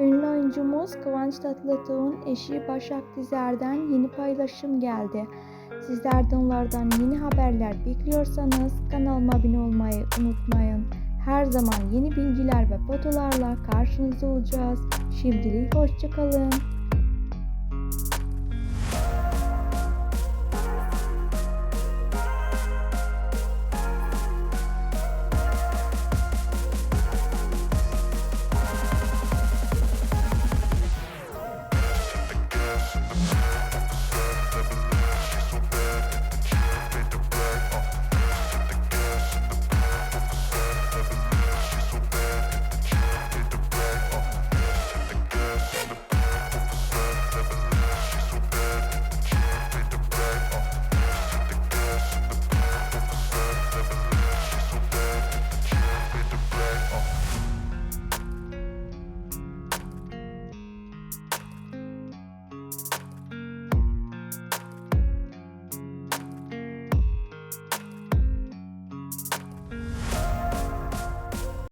Ünlü oyuncumuz Kıvanç Tatlıtuğ'un eşi Başak Dizer'den yeni paylaşım geldi. Sizler de onlardan yeni haberler bekliyorsanız kanalıma abone olmayı unutmayın. Her zaman yeni bilgiler ve fotolarla karşınızda olacağız. Şimdilik hoşçakalın.